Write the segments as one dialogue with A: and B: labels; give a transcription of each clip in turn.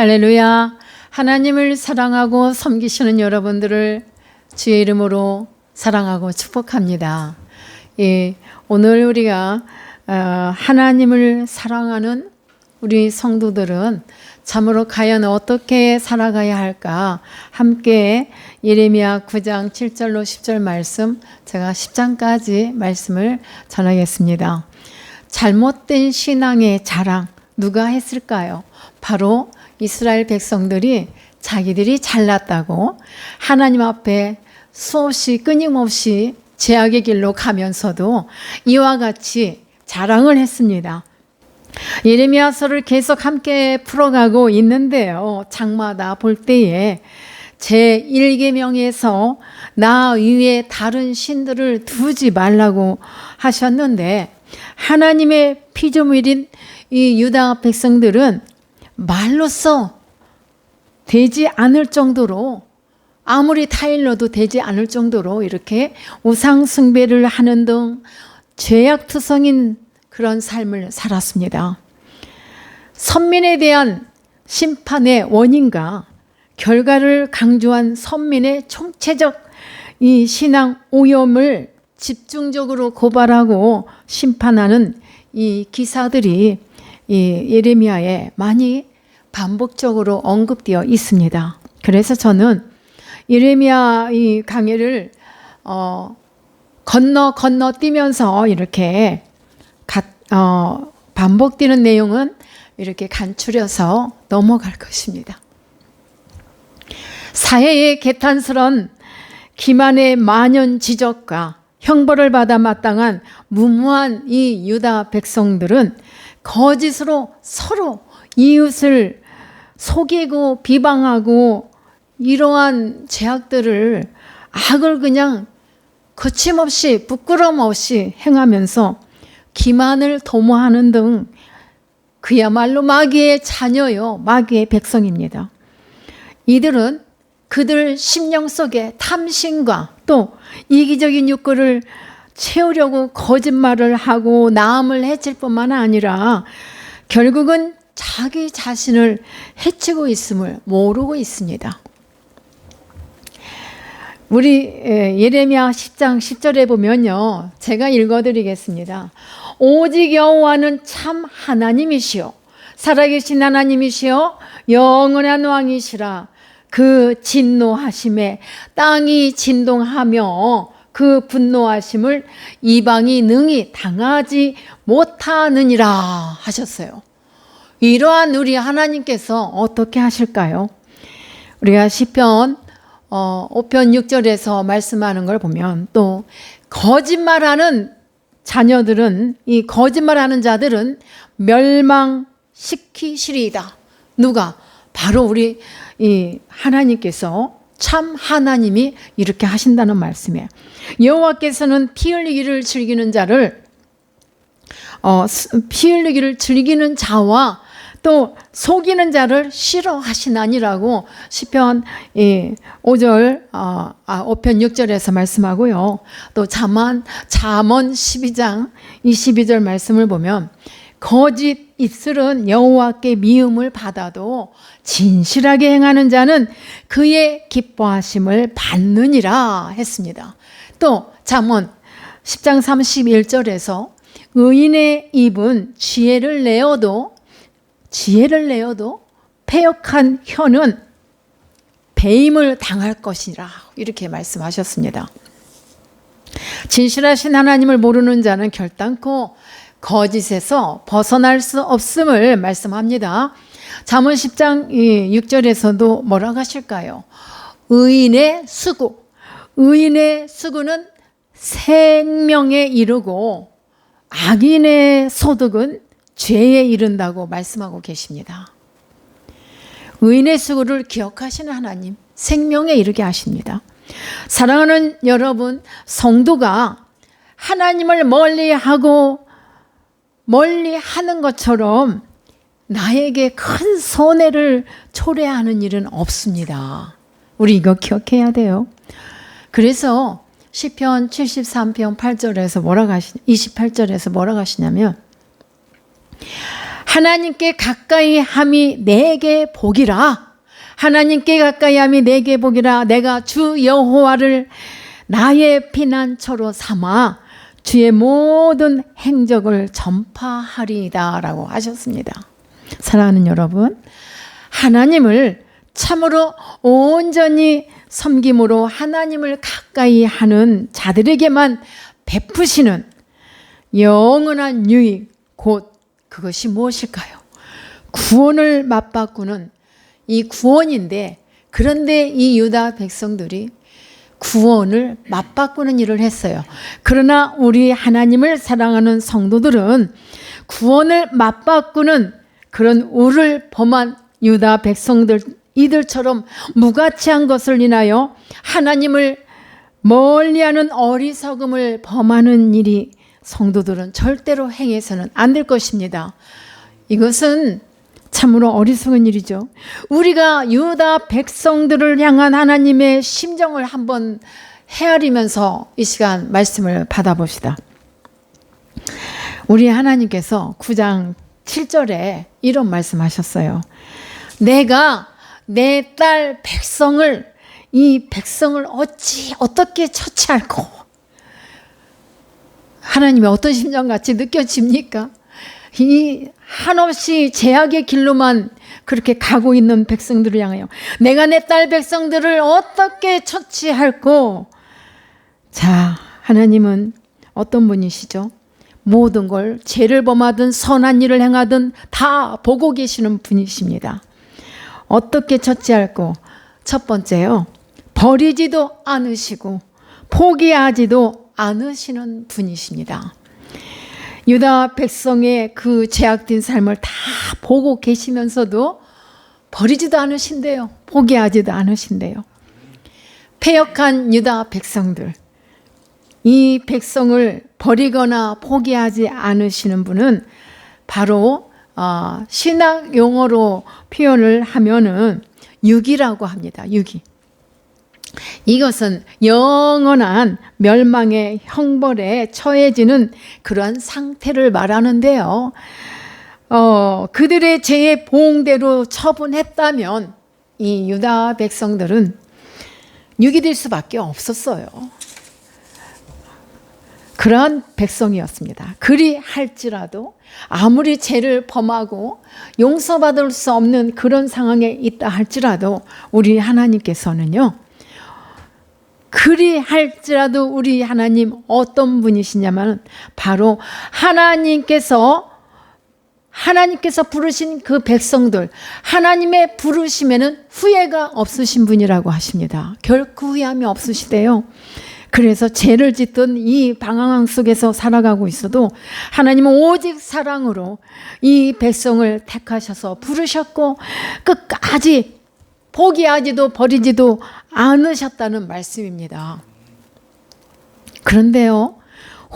A: 할렐루야. 하나님을 사랑하고 섬기시는 여러분들을 주의 이름으로 사랑하고 축복합니다. 예, 오늘 우리가 어, 하나님을 사랑하는 우리 성도들은 참으로 과연 어떻게 살아가야 할까? 함께 예레미야 9장 7절로 10절 말씀 제가 10장까지 말씀을 전하겠습니다. 잘못된 신앙의 자랑 누가 했을까요? 바로 이스라엘 백성들이 자기들이 잘났다고 하나님 앞에 수없이 끊임없이 죄악의 길로 가면서도 이와 같이 자랑을 했습니다. 예레미야서를 계속 함께 풀어가고 있는데요. 장마다 볼 때에 제 1계명에서 나 위에 다른 신들을 두지 말라고 하셨는데 하나님의 피조물인 이 유다 백성들은 말로써 되지 않을 정도로 아무리 타일러도 되지 않을 정도로 이렇게 우상 숭배를 하는 등 죄악투성인 그런 삶을 살았습니다. 선민에 대한 심판의 원인과 결과를 강조한 선민의 총체적 이 신앙 오염을 집중적으로 고발하고 심판하는 이 기사들이 이 예레미야에 많이 반복적으로 언급되어 있습니다. 그래서 저는 예레미야 이 강해를 어 건너 건너 뛰면서 이렇게 가, 어, 반복되는 내용은 이렇게 간추려서 넘어갈 것입니다. 사회의 개탄스런 기만의 만연 지적과 형벌을 받아 마땅한 무모한 이 유다 백성들은 거짓으로 서로 이웃을 속이고 비방하고 이러한 죄악들을 악을 그냥 거침없이 부끄럼 없이 행하면서 기만을 도모하는 등 그야말로 마귀의 자녀요, 마귀의 백성입니다. 이들은 그들 심령 속에 탐심과 또 이기적인 욕구를 채우려고 거짓말을 하고 남을 해칠 뿐만 아니라 결국은 자기 자신을 해치고 있음을 모르고 있습니다. 우리 예레미야 10장 10절에 보면요. 제가 읽어 드리겠습니다. 오직 여호와는 참 하나님이시요 살아계신 하나님이시요 영원한 왕이시라. 그 진노하심에 땅이 진동하며 그 분노하심을 이방이 능히 당하지 못하느니라 하셨어요. 이러한 우리 하나님께서 어떻게 하실까요? 우리가 시편 어, 5편 6절에서 말씀하는 걸 보면 또 거짓말하는 자녀들은 이 거짓말하는 자들은 멸망시키시리이다. 누가 바로 우리 이 하나님께서 참 하나님이 이렇게 하신다는 말씀이에요. 여호와께서는 피 흘리기를 즐기는 자를 어, 피 흘리기를 즐기는 자와 또 속이는 자를 싫어하시나니라고 시편 5절 어, 아, 5편 6절에서 말씀하고요. 또 잠언 잠언 12장 22절 말씀을 보면 거짓 입술은 여호와께 미움을 받아도 진실하게 행하는 자는 그의 기뻐하심을 받느니라 했습니다. 또 잠언 10장 31절에서 의인의 입은 지혜를 내어도 지혜를 내어도 폐역한 혀는 배임을 당할 것이라 이렇게 말씀하셨습니다. 진실하신 하나님을 모르는 자는 결단코 거짓에서 벗어날 수 없음을 말씀합니다. 잠언 10장 6절에서도 뭐라고 하실까요? 의인의 수구. 의인의 수구는 생명에 이르고 악인의 소득은 죄에 이른다고 말씀하고 계십니다. 의인의 수고를 기억하시는 하나님, 생명에 이르게 하십니다. 사랑하는 여러분, 성도가 하나님을 멀리 하고 멀리 하는 것처럼 나에게 큰 손해를 초래하는 일은 없습니다. 우리 이거 기억해야 돼요. 그래서 시편 73편 8절에서 뭐라고 하시 28절에서 뭐라고 하시냐면 하나님께 가까이 함이 내게 복이라. 하나님께 가까이 함이 내게 복이라. 내가 주 여호와를 나의 피난처로 삼아 주의 모든 행적을 전파하리이다라고 하셨습니다. 사랑하는 여러분, 하나님을 참으로 온전히 섬김으로 하나님을 가까이 하는 자들에게만 베푸시는 영원한 유익, 곧 그것이 무엇일까요? 구원을 맞바꾸는 이 구원인데, 그런데 이 유다 백성들이 구원을 맞바꾸는 일을 했어요. 그러나 우리 하나님을 사랑하는 성도들은 구원을 맞바꾸는 그런 우를 범한 유다 백성들 이들처럼 무가치한 것을 인하여 하나님을 멀리하는 어리석음을 범하는 일이 성도들은 절대로 행해서는 안 될 것입니다. 이것은 참으로 어리석은 일이죠. 우리가 유다 백성들을 향한 하나님의 심정을 한번 헤아리면서 이 시간 말씀을 받아봅시다. 우리 하나님께서 9장 7절에 이런 말씀하셨어요. 내가 내 딸 백성을 이 백성을 어찌 어떻게 처치할꼬? 하나님의 어떤 심정 같이 느껴집니까? 이 한없이 제약의 길로만 그렇게 가고 있는 백성들을 향하여 내가 내 딸 백성들을 어떻게 처치할꼬? 자, 하나님은 어떤 분이시죠? 모든 걸 죄를 범하든 선한 일을 행하든 다 보고 계시는 분이십니다. 어떻게 처치할꼬? 첫 번째요. 버리지도 않으시고 포기하지도 않으시는 분이십니다. 유다 백성의 그 죄악된 삶을 다 보고 계시면서도 버리지도 않으신대요. 포기하지도 않으신대요. 폐역한 유다 백성들. 이 백성을 버리거나 포기하지 않으시는 분은 바로 어, 신학 용어로 표현을 하면은 유기라고 합니다. 유기. 이것은 영원한 멸망의 형벌에 처해지는 그러한 상태를 말하는데요. 어, 그들의 죄의 보응대로 처분했다면 이 유다 백성들은 유기될 수밖에 없었어요. 그러한 백성이었습니다. 그리 할지라도 아무리 죄를 범하고 용서받을 수 없는 그런 상황에 있다 할지라도 우리 하나님께서는요. 그리 할지라도 우리 하나님 어떤 분이시냐면 바로 하나님께서 하나님께서 부르신 그 백성들 하나님의 부르심에는 후회가 없으신 분이라고 하십니다. 결코 후회함이 없으시대요. 그래서 죄를 짓던 이 방황 속에서 살아가고 있어도 하나님은 오직 사랑으로 이 백성을 택하셔서 부르셨고 끝까지 포기하지도 버리지도 않으셨다는 말씀입니다. 그런데요,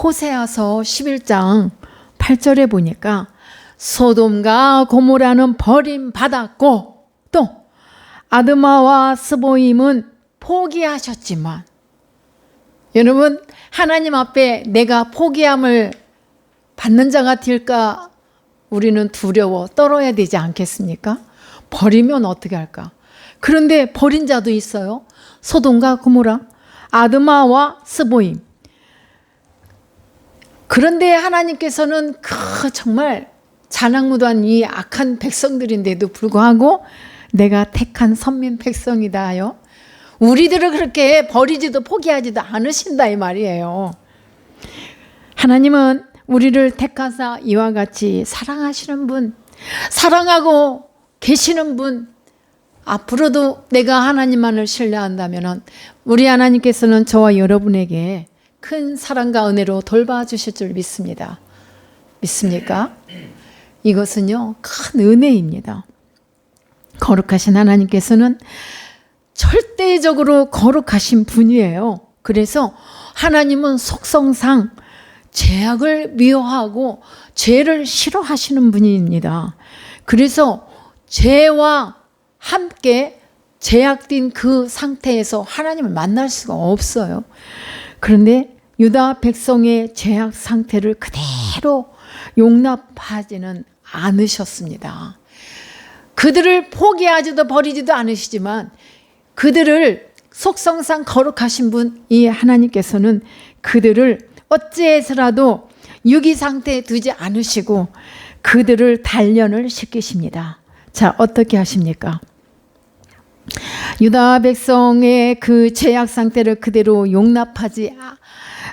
A: 호세아서 11장 8절에 보니까 소돔과 고모라는 버림받았고 또 아드마와 스보임은 포기하셨지만 여러분 하나님 앞에 내가 포기함을 받는 자가 될까 우리는 두려워 떨어야 되지 않겠습니까? 버리면 어떻게 할까? 그런데 버린 자도 있어요. 소돔과 고모라, 아드마와 스보임. 그런데 하나님께서는 그 정말 자랑무도한 이 악한 백성들인데도 불구하고 내가 택한 선민 백성이다요. 우리들을 그렇게 버리지도 포기하지도 않으신다 이 말이에요. 하나님은 우리를 택하사 이와 같이 사랑하시는 분, 사랑하고 계시는 분, 앞으로도 내가 하나님만을 신뢰한다면 우리 하나님께서는 저와 여러분에게 큰 사랑과 은혜로 돌봐주실 줄 믿습니다. 믿습니까? 이것은요, 큰 은혜입니다. 거룩하신 하나님께서는 절대적으로 거룩하신 분이에요. 그래서 하나님은 속성상 죄악을 미워하고 죄를 싫어하시는 분입니다. 그래서 죄와 함께 제약된 그 상태에서 하나님을 만날 수가 없어요. 그런데 유다 백성의 제약 상태를 그대로 용납하지는 않으셨습니다. 그들을 포기하지도 버리지도 않으시지만 그들을 속성상 거룩하신 분 이 하나님께서는 그들을 어찌해서라도 유기 상태에 두지 않으시고 그들을 단련을 시키십니다. 자, 어떻게 하십니까? 유다 백성의 그 죄악 상태를 그대로 용납하지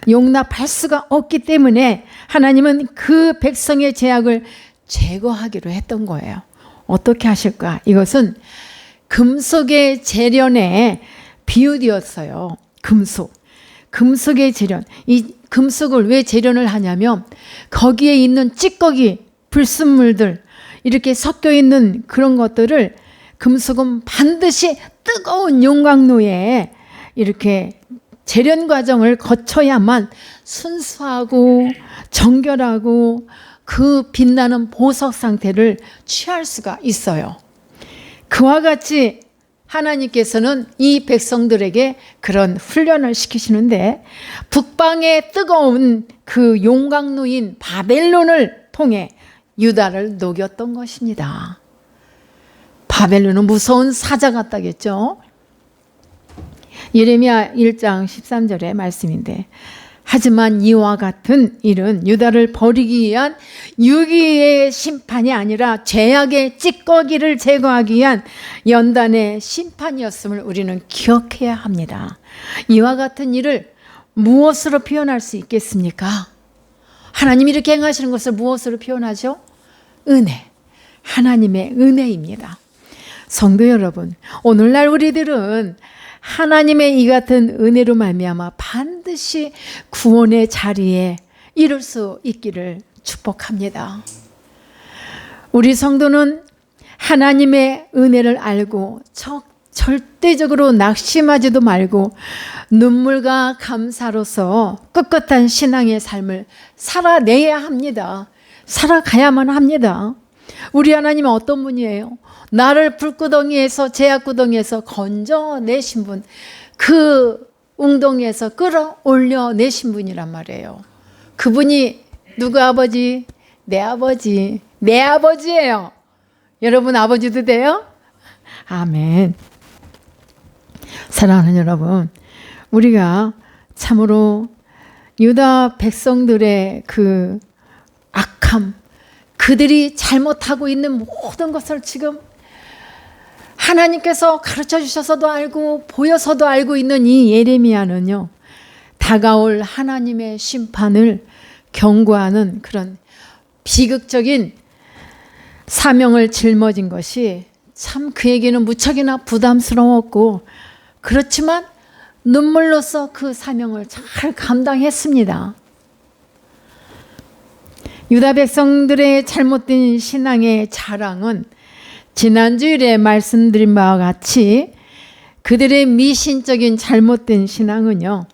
A: 용납할 수가 없기 때문에 하나님은 그 백성의 죄악을 제거하기로 했던 거예요. 어떻게 하실까? 이것은 금속의 재련의 비유되었어요. 금속. 금속의 재련. 이 금속을 왜 재련을 하냐면 거기에 있는 찌꺼기, 불순물들 이렇게 섞여 있는 그런 것들을 금속은 반드시 뜨거운 용광로에 이렇게 재련 과정을 거쳐야만 순수하고 정결하고 그 빛나는 보석 상태를 취할 수가 있어요. 그와 같이 하나님께서는 이 백성들에게 그런 훈련을 시키시는데 북방의 뜨거운 그 용광로인 바벨론을 통해 유다를 녹였던 것입니다. 바벨론은 무서운 사자 같다겠죠. 예레미야 1장 13절의 말씀인데 하지만 이와 같은 일은 유다를 버리기 위한 유기의 심판이 아니라 죄악의 찌꺼기를 제거하기 위한 연단의 심판이었음을 우리는 기억해야 합니다. 이와 같은 일을 무엇으로 표현할 수 있겠습니까? 하나님이 이렇게 행하시는 것을 무엇으로 표현하죠? 은혜. 하나님의 은혜입니다. 성도 여러분, 오늘날 우리들은 하나님의 이 같은 은혜로 말미암아 반드시 구원의 자리에 이룰 수 있기를 축복합니다. 우리 성도는 하나님의 은혜를 알고 적, 절대적으로 낙심하지도 말고 눈물과 감사로서 꿋꿋한 신앙의 삶을 살아내야 합니다. 살아가야만 합니다. 우리 하나님은 어떤 분이에요? 나를 불구덩이에서 제약구덩이에서 건져내신 분, 그 웅덩이에서 끌어올려 내신 분이란 말이에요. 그분이 누구 아버지? 내 아버지. 내 아버지예요. 여러분 아버지도 돼요? 아멘. 사랑하는 여러분, 우리가 참으로 유다 백성들의 그 악함, 그들이 잘못하고 있는 모든 것을 지금 하나님께서 가르쳐 주셔서도 알고 보여서도 알고 있는 이 예레미야는요. 다가올 하나님의 심판을 경고하는 그런 비극적인 사명을 짊어진 것이 참 그에게는 무척이나 부담스러웠고 그렇지만 눈물로써 그 사명을 잘 감당했습니다. 유다 백성들의 잘못된 신앙의 자랑은 지난주일에 말씀드린 바와 같이 그들의 미신적인 잘못된 신앙은요,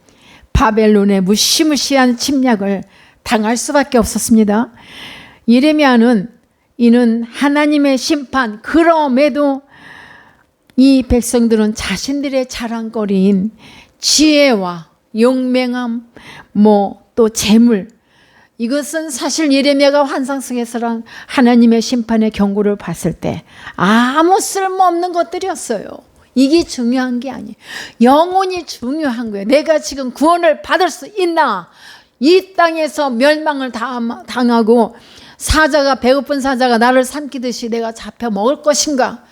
A: 바벨론의 무시무시한 침략을 당할 수밖에 없었습니다. 예레미야는 이는 하나님의 심판, 그럼에도 이 백성들은 자신들의 자랑거리인 지혜와 용맹함, 뭐 또 재물, 이것은 사실 예레미야가 환상 속에서랑 하나님의 심판의 경고를 봤을 때 아무 쓸모없는 것들이었어요. 이게 중요한 게 아니에요. 영혼이 중요한 거예요. 내가 지금 구원을 받을 수 있나? 이 땅에서 멸망을 당하고 사자가 배고픈 사자가 나를 삼키듯이 내가 잡혀 먹을 것인가?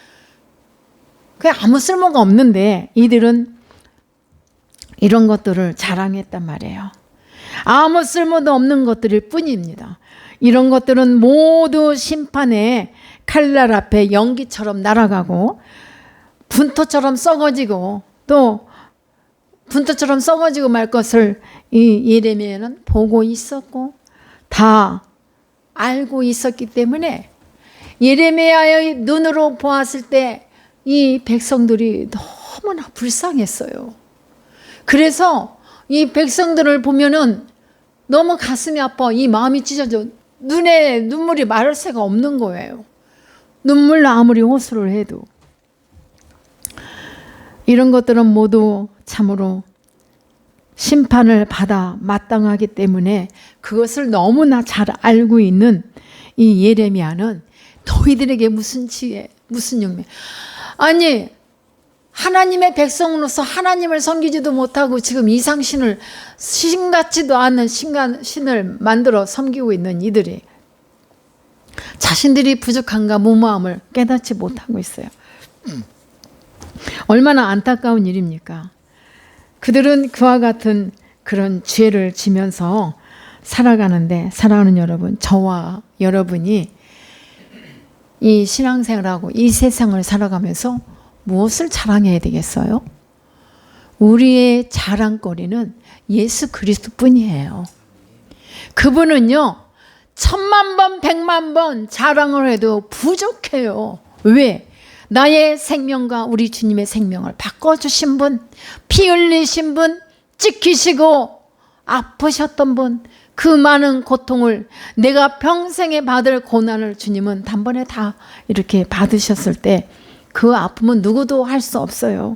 A: 그게 아무 쓸모가 없는데 이들은 이런 것들을 자랑했단 말이에요. 아무 쓸모도 없는 것들일 뿐입니다. 이런 것들은 모두 심판의 칼날 앞에 연기처럼 날아가고 분토처럼 썩어지고 또 분토처럼 썩어지고 말 것을 이 예레미야는 보고 있었고 다 알고 있었기 때문에 예레미야의 눈으로 보았을 때 이 백성들이 너무나 불쌍했어요. 그래서 이 백성들을 보면은 너무 가슴이 아파. 이 마음이 찢어져. 눈에 눈물이 마를 새가 없는 거예요. 눈물로 아무리 호소를 해도. 이런 것들은 모두 참으로 심판을 받아 마땅하기 때문에 그것을 너무나 잘 알고 있는 이 예레미야는 너희들에게 무슨 지혜, 무슨 용맹. 아니, 하나님의 백성으로서 하나님을 섬기지도 못하고 지금 이상신을 신 같지도 않은 신간, 신을 만들어 섬기고 있는 이들이 자신들이 부족한가 무모함을 깨닫지 못하고 있어요. 얼마나 안타까운 일입니까? 그들은 그와 같은 그런 죄를 지면서 살아가는데 사랑하는 여러분, 저와 여러분이 이 신앙생활하고 이 세상을 살아가면서 무엇을 자랑해야 되겠어요? 우리의 자랑거리는 예수 그리스도 뿐이에요. 그분은요, 천만 번, 백만 번 자랑을 해도 부족해요. 왜? 나의 생명과 우리 주님의 생명을 바꿔주신 분, 피 흘리신 분, 찍히시고 아프셨던 분, 그 많은 고통을 내가 평생에 받을 고난을 주님은 단번에 다 이렇게 받으셨을 때 그 아픔은 누구도 할 수 없어요.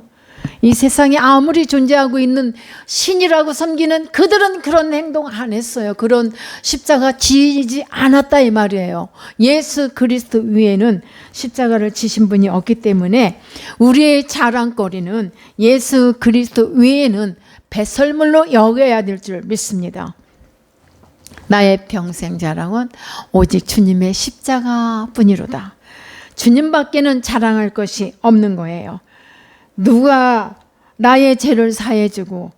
A: 이 세상에 아무리 존재하고 있는 신이라고 섬기는 그들은 그런 행동 안 했어요. 그런 십자가 지지 않았다 이 말이에요. 예수 그리스도 위에는 십자가를 지신 분이 없기 때문에 우리의 자랑거리는 예수 그리스도 위에는 배설물로 여겨야 될 줄 믿습니다. 나의 평생 자랑은 오직 주님의 십자가 뿐이로다. 주님밖에는 자랑할 것이 없는 거예요. 누가 나의 죄를 사해주고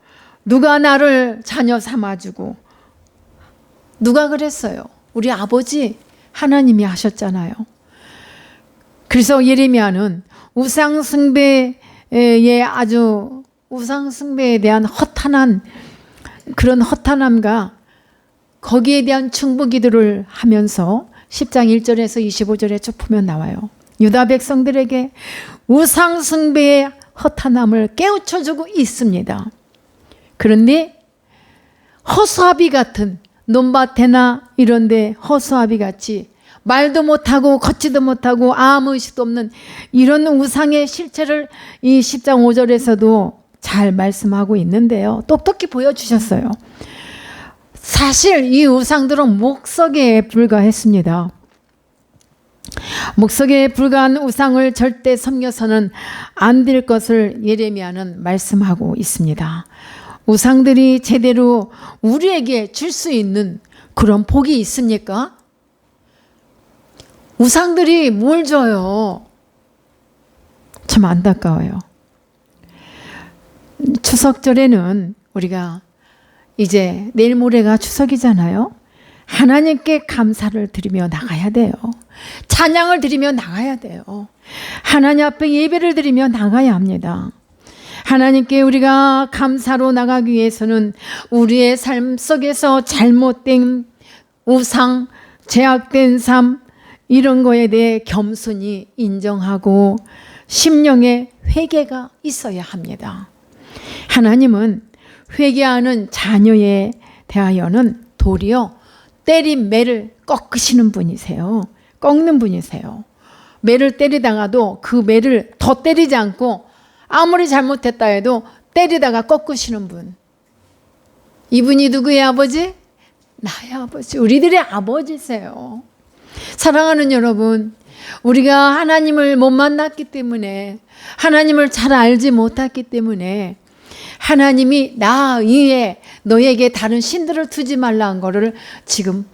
A: 누가 나를 자녀 삼아주고 누가 그랬어요? 우리 아버지 하나님이 하셨잖아요. 그래서 예레미야는 우상 숭배에 아주 우상 숭배에 대한 허탄한 그런 허탄함과 거기에 대한 충부 기도를 하면서 10장 1절에서 25절에 쭉 보면 나와요. 유다 백성들에게 우상 숭배의 허탄함을 깨우쳐 주고 있습니다. 그런데 허수아비 같은 논밭에나 이런 데 허수아비 같이 말도 못하고 걷지도 못하고 아무 의식도 없는 이런 우상의 실체를 이 10장 5절에서도 잘 말씀하고 있는데요. 똑똑히 보여주셨어요. 사실 이 우상들은 목석에 불과했습니다. 목석에 불과한 우상을 절대 섬겨서는 안 될 것을 예레미야는 말씀하고 있습니다. 우상들이 제대로 우리에게 줄 수 있는 그런 복이 있습니까? 우상들이 뭘 줘요? 참 안타까워요. 추석절에는 우리가 이제 내일 모레가 추석이잖아요. 하나님께 감사를 드리며 나가야 돼요. 찬양을 드리며 나가야 돼요. 하나님 앞에 예배를 드리며 나가야 합니다. 하나님께 우리가 감사로 나가기 위해서는 우리의 삶 속에서 잘못된 우상, 제약된 삶, 이런 거에 대해 겸손히 인정하고 심령의 회개가 있어야 합니다. 하나님은 회개하는 자녀에 대하여는 도리어 때린 매를 꺾으시는 분이세요. 꺾는 분이세요. 매를 때리다가도 그 매를 더 때리지 않고 아무리 잘못했다 해도 때리다가 꺾으시는 분. 이분이 누구의 아버지? 나의 아버지. 우리들의 아버지세요. 사랑하는 여러분, 우리가 하나님을 못 만났기 때문에 하나님을 잘 알지 못했기 때문에 하나님이 나 위에 너에게 다른 신들을 두지 말라는 거를 지금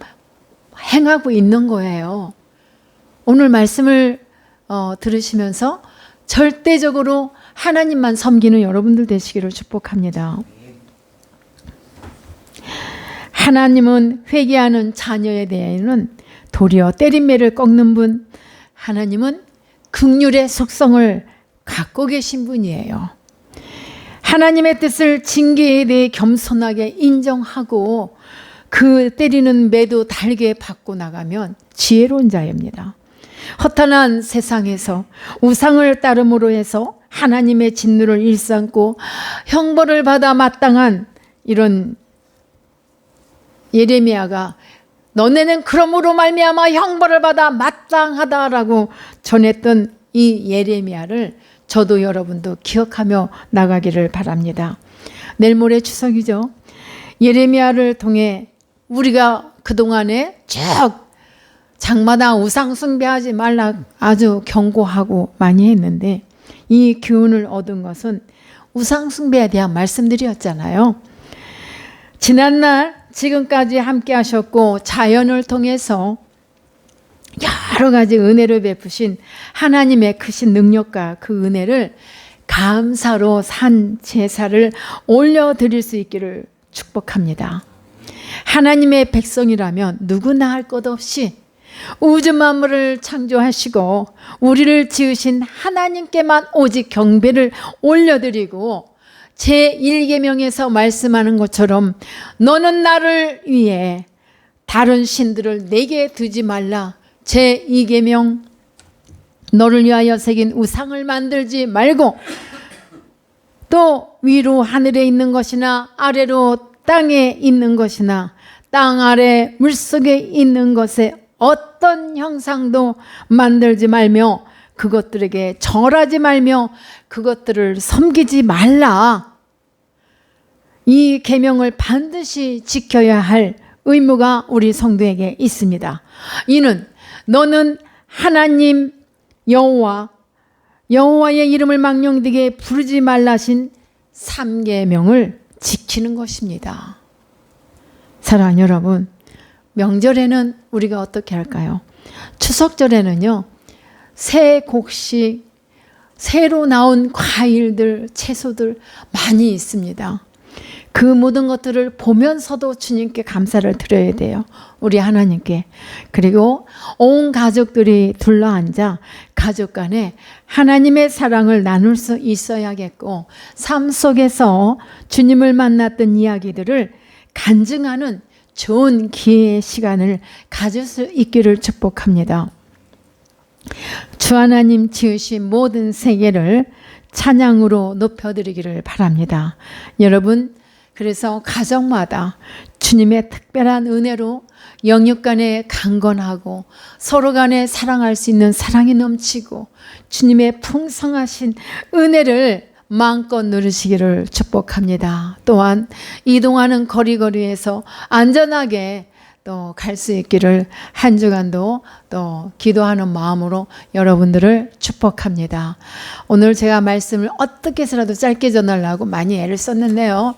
A: 행하고 있는 거예요. 오늘 말씀을 어, 들으시면서 절대적으로 하나님만 섬기는 여러분들 되시기를 축복합니다. 하나님은 회개하는 자녀에 대해는 도리어 때린매를 꺾는 분, 하나님은 극률의 속성을 갖고 계신 분이에요. 하나님의 뜻을 징계에 대해 겸손하게 인정하고 그 때리는 매도 달게 받고 나가면 지혜로운 자입니다. 허탄한 세상에서 우상을 따름으로 해서 하나님의 진노를 일삼고 형벌을 받아 마땅한 이런 예레미야가 너네는 그러므로 말미암아 형벌을 받아 마땅하다라고 전했던 이 예레미야를 저도 여러분도 기억하며 나가기를 바랍니다. 내일 모레 추석이죠. 예레미야를 통해 우리가 그동안에 쭉 장마다 우상 숭배하지 말라 아주 경고하고 많이 했는데 이 교훈을 얻은 것은 우상 숭배에 대한 말씀들이었잖아요. 지난날 지금까지 함께 하셨고 자연을 통해서 여러 가지 은혜를 베푸신 하나님의 크신 능력과 그 은혜를 감사로 산 제사를 올려드릴 수 있기를 축복합니다. 하나님의 백성이라면 누구나 할 것 없이 우주 만물을 창조하시고 우리를 지으신 하나님께만 오직 경배를 올려드리고 제 1계명에서 말씀하는 것처럼 너는 나를 위해 다른 신들을 내게 두지 말라. 제 2계명 너를 위하여 새긴 우상을 만들지 말고 또 위로 하늘에 있는 것이나 아래로 땅에 있는 것이나 땅 아래 물속에 있는 것에 어떤 형상도 만들지 말며 그것들에게 절하지 말며 그것들을 섬기지 말라. 이 계명을 반드시 지켜야 할 의무가 우리 성도에게 있습니다. 이는 너는 하나님 여호와 여호와의 이름을 망령되게 부르지 말라신 삼계명을 지키는 것입니다. 사랑하는 여러분, 명절에는 우리가 어떻게 할까요? 추석절에는요, 새 곡식, 새로 나온 과일들, 채소들 많이 있습니다. 그 모든 것들을 보면서도 주님께 감사를 드려야 돼요. 우리 하나님께. 그리고 온 가족들이 둘러앉아 가족 간에 하나님의 사랑을 나눌 수 있어야겠고, 삶 속에서 주님을 만났던 이야기들을 간증하는 좋은 기회의 시간을 가질 수 있기를 축복합니다. 주 하나님 지으신 모든 세계를 찬양으로 높여드리기를 바랍니다. 여러분, 그래서 가정마다 주님의 특별한 은혜로 영육 간에 강건하고 서로 간에 사랑할 수 있는 사랑이 넘치고 주님의 풍성하신 은혜를 마음껏 누리시기를 축복합니다. 또한 이동하는 거리거리에서 안전하게 또 갈 수 있기를 한 주간도 또 기도하는 마음으로 여러분들을 축복합니다. 오늘 제가 말씀을 어떻게 해서라도 짧게 전하려고 많이 애를 썼는데요.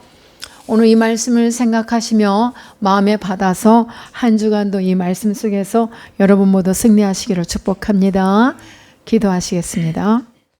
A: 오늘 이 말씀을 생각하시며 마음에 받아서 한 주간도 이 말씀 속에서 여러분 모두 승리하시기를 축복합니다. 기도하시겠습니다.